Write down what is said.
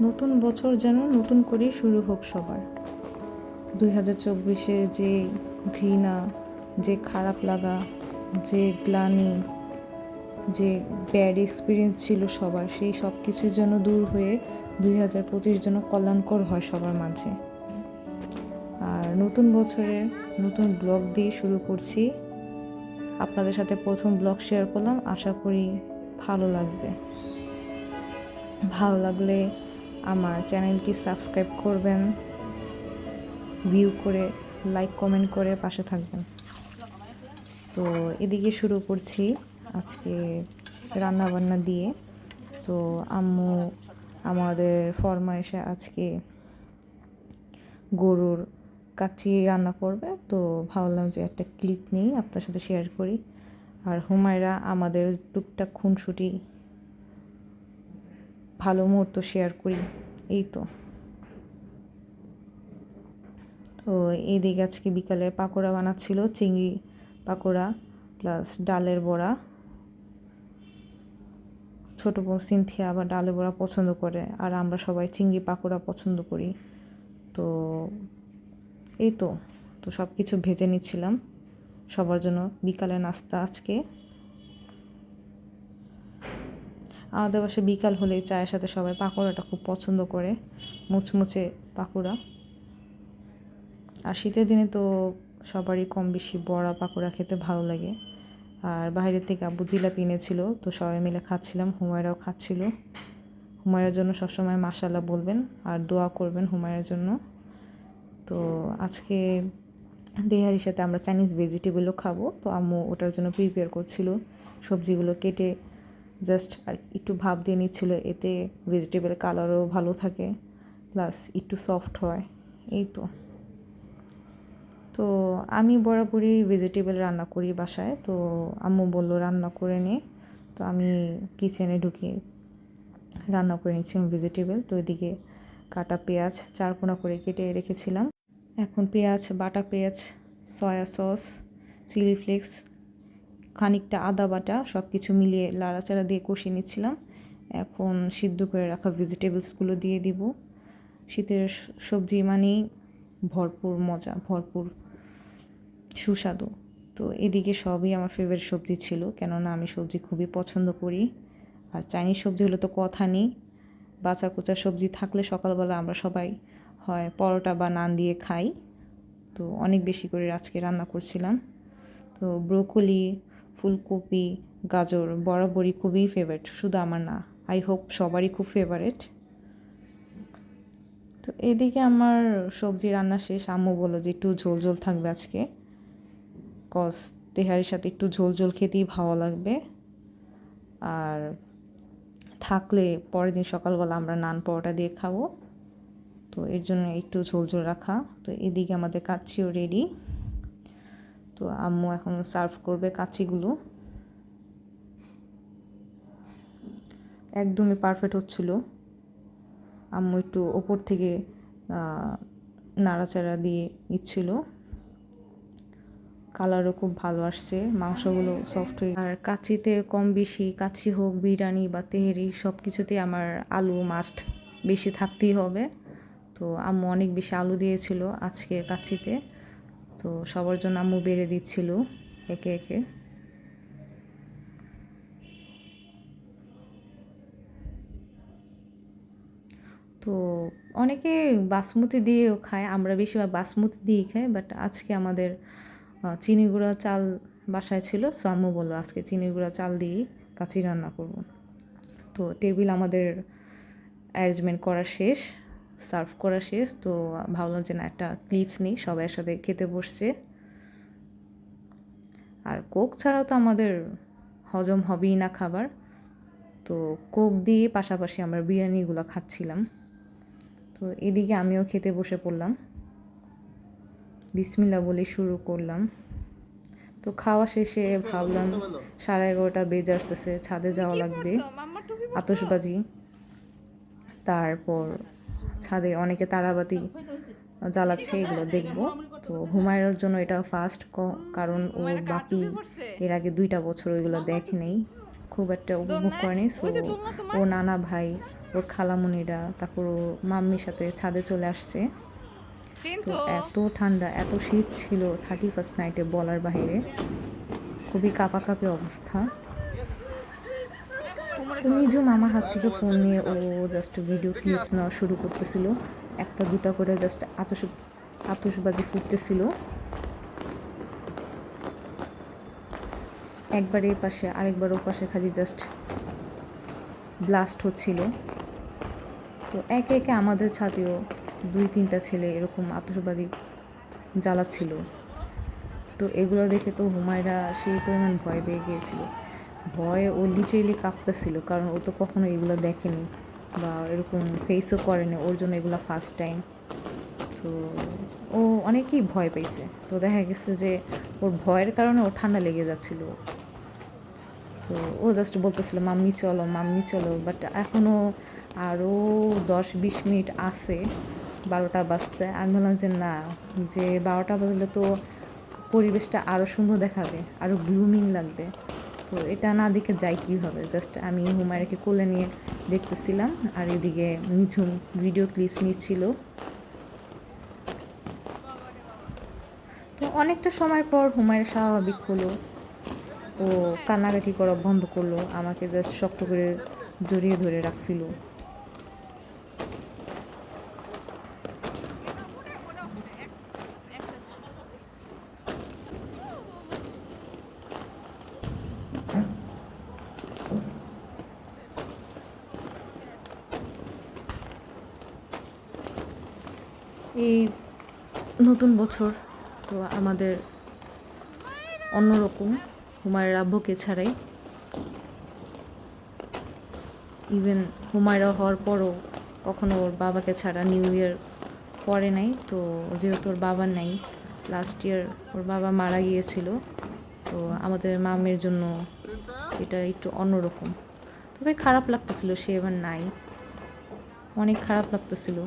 নতুন বছর যেন নতুন করে শুরু হোক সবার। দুই হাজার চব্বিশের যে ঘৃণা, যে খারাপ লাগা, যে গ্লানি, যে ব্যাড এক্সপিরিয়েন্স ছিল সবার, সেই সব কিছুর জন্য দূর হয়ে দুই হাজার পঁচিশ জন্য কল্যাণকর হয় সবার মাঝে। আর নতুন বছরের নতুন ব্লগ দিয়ে শুরু করছি। আপনাদের সাথে প্রথম ব্লগ শেয়ার করলাম। আশা করি ভালো লাগবে। ভালো লাগলে আমার চ্যানেলটি সাবস্ক্রাইব করবেন, ভিউ করে, লাইক, কমেন্ট করে পাশে থাকবেন। তো এদিকে শুরু করছি আজকে রান্না বান্না দিয়ে। তো আম্মু আমাদের ফরমাইশে আজকে গরুর কাচ্চি রান্না করবে। তো ভাবলাম যে একটা ক্লিপ নিই আপনার সাথে শেয়ার করি। আর হুমায়রা আমাদের টুকটাক খুনসুটি ভালো মুহূর্ত শেয়ার করি। এই তো। তো এইদিকে আজকে বিকালে পাকোড়া বানাচ্ছিল, চিংড়ি পাকোড়া প্লাস ডালের বড়া। ছোট বোন সিনথিয়া আবার ডালের বড়া পছন্দ করে আর আমরা সবাই চিংড়ি পাকোড়া পছন্দ করি। তো এই তো। তো সব কিছু ভেজে নিচ্ছিলাম। সবার জন্য বিকালে নাস্তা আজকে। আমাদের বাসায় বিকাল হলে চায়ের সাথে সবাই পাকোড়াটা খুব পছন্দ করে, মুচমুচে পাকোড়া। আর শীতের দিনে তো সবারই কম বেশি বড়া পাকোড়া খেতে ভালো লাগে। আর বাইরের থেকে আব্বু জিলাপি এনেছিল, তো সবাই মিলে খাচ্ছিলাম, হুমায়রাও খাচ্ছিল। হুমায়রার জন্য সবসময় মাসাল্লাহ বলবেন আর দোয়া করবেন হুমায়রার জন্য। তো আজকে দেহারির সাথে আমরা চাইনিজ ভেজিটেবলও খাব, তো আম্মু ওটার জন্য প্রিপেয়ার করছিল। সবজিগুলো কেটে জাস্ট আর একটু ভাব দিয়ে নিচ্ছিল, এতে ভেজিটেবল কালারও ভালো থাকে প্লাস একটু সফট হয়, এই তো। তো আমি বরাবরই ভেজিটেবল রান্না করি বাসায়, তো আম্মু বলল রান্না করে নে, তো আমি কিচেনে ঢুকে, রান্না করে নিচ্ছিলাম ভেজিটেবল তো এদিকে কাটা পেঁয়াজ চার কোনা করে কেটে রেখেছিলাম। এখন পেঁয়াজ, বাটা পেঁয়াজ সয়া সস চিলি ফ্লেক্স খানিকটা আদা বাটা সব কিছু মিলিয়ে লাড়াচাড়া দিয়ে কষিয়ে নিচ্ছিলাম। এখন সিদ্ধ করে রাখা ভেজিটেবলসগুলো দিয়ে দিব। শীতের সবজি মানেই ভরপুর মজা, ভরপুর সুস্বাদু। তো এদিকে সবই আমার ফেভারিট সবজি ছিল, কেননা আমি সবজি খুবই পছন্দ করি। আর চাইনিজ সবজি হলে তো কথা নেই। বাঁচা কুচা সবজি থাকলে সকালবেলা আমরা সবাই হয় পরোটা বা নান দিয়ে খাই। তো অনেক বেশি করে আজকে রান্না করছিলাম। তো ব্রোকলি ফুলকপি, গাজর, বরাবরই খুবই ফেভারিট শুধু আমার না আই হোপ সবারই খুব ফেভারিট তো এদিকে আমার সবজি রান্না শেষ, আম্মু বলো যে একটু ঝোল ঝোল থাকবে আজকে। কস তেহারির সাথে একটু ঝোল ঝোল খেতেই ভালো লাগবে। আর থাকলে পরের দিন সকালবেলা আমরা নান পরোটা দিয়ে খাব। তো এর জন্য একটু ঝোল ঝোল রাখা। তো এদিকে আমাদের কাচ্ছিও রেডি তো আম্মু এখন সার্ভ করবে কাচ্চিগুলো একদমই পারফেক্ট হচ্ছিল। আম্মু একটু ওপর থেকে নাড়াচাড়া দিয়ে ইচ্ছিল কালারও খুব ভালো আসছে, মাংসগুলো সফট হয়ে আর কাচিতে কম বেশি কাচি হোক, বিরিয়ানি বা তেহেরি সব কিছুতেই আমার আলু মাস্ট বেশি থাকতেই হবে। তো আম্মু অনেক বেশি আলু দিয়েছিল আজকের কাচিতে। তো সবার জন্য আম্মু বেড়ে দিচ্ছিল একে একে। তো অনেকে বাসমতি দিয়েও খায়, আমরা বেশিরভাগ বাসমতি দিয়েই খাই বাট আজকে আমাদের চিনি গুঁড়া চাল বাসায় ছিল সো আম্মু বলল আজকে চিনি গুঁড়া চাল দিয়েই কাচি রান্না করব। তো টেবিল আমাদের অ্যারেঞ্জমেন্ট করা শেষ। সার্ভ করা শেষ তো ভাবলাম যে না একটা ক্লিপস নিই সবাই সাথে খেতে বসছে। আর কোক ছাড়াও তো আমাদের হজম হবেই না খাবার। তো কোক দিয়ে পাশাপাশি আমরা বিরিয়ানিগুলো খাচ্ছিলাম। তো এদিকে আমিও খেতে বসে পড়লাম। বিসমিল্লা বলে শুরু করলাম। তো খাওয়া শেষে ভাবলাম সাড়ে এগারোটা বেজে আসতেছে ছাদে যাওয়া লাগবে। আতসবাজি তারপর ছাদে অনেকে তারাবাতি জ্বালাচ্ছে এগুলো দেখব। তো হুমায়ুর জন্য এটা ফার্স্ট কারণ ও বাকি এর আগে দুইটা বছর ওইগুলো দেখে নেই। খুব একটা উপভোগ করেনি। সো ওর নানা ভাই ওর খালামুনিরা তারপর ও মাম্মির সাথে ছাদে চলে আসছে। তো এত ঠান্ডা এত শীত ছিল থার্টি ফার্স্ট নাইটে বলার বাইরে খুবই কাঁপাকাঁপি অবস্থা। তো নিজুম আমার হাত থেকে ফোন নিয়ে, ও জাস্ট ভিডিও ক্লিপস নেওয়া শুরু করতেছিল, একটা দুটা করে জাস্ট আতস, আতসবাজি ফুটতেছিল। একবার এই পাশে, আরেকবার ও পাশে খালি জাস্ট ব্লাস্ট হচ্ছিল। তো একে একে আমাদের ছাদেও দুই তিনটা ছেলে এরকম আতসবাজি জ্বালাচ্ছিল। তো এগুলো দেখে তো হুমায়রা সেই পরিমাণ ভয় পেয়ে গিয়েছিল। ভয়ে ও লিটারেলি কাঁপতেছিল, কারণ ও তো কখনো এগুলো দেখেনি বা এরকম ফেসও করেনি, ওর জন্য এগুলো ফার্স্ট টাইম তো ও অনেকেই ভয় পেয়েছে তো দেখা গেছে যে ওর ভয়ের কারণে ও ঠান্ডা লেগে যাচ্ছিল। তো ও জাস্ট বলতেছিল, মাম্মি, চলো মাম্মি, চলো। বাট এখনও আরও দশ বিশ মিনিট আছে, বারোটা বাজতে। আমি বললাম যে, না, যে বারোটা বাজলে তো পরিবেশটা আরও সুন্দর দেখাবে আরও গ্লুমিং লাগবে। তো এটা না দেখে যাই কীভাবে। জাস্ট আমি হুমায়রাকে কোলে নিয়ে দেখতেছিলাম আর এদিকে নিঝুম ভিডিও ক্লিপস নিচ্ছিল। তো অনেকটা সময় পর হুমায়রা স্বাভাবিক হলো ও কান্নাকাটি করা বন্ধ করল, আমাকে জাস্ট শক্ত করে জড়িয়ে ধরে রাখছিল। এই নতুন বছর তো আমাদের অন্যরকম হুমায়ুর আব্বুকে ছাড়াই। ইভেন হুমায়রা হওয়ার পরও কখনো ওর বাবাকে ছাড়া নিউ ইয়ার পরে নাই, তো যেহেতু ওর বাবা নাই লাস্ট ইয়ার ওর বাবা মারা গিয়েছিল, তো আমাদের মামের জন্য এটা একটু অন্যরকম। তবে খারাপ লাগতেছিল, সে এবার নাই। অনেক খারাপ লাগতেছিল।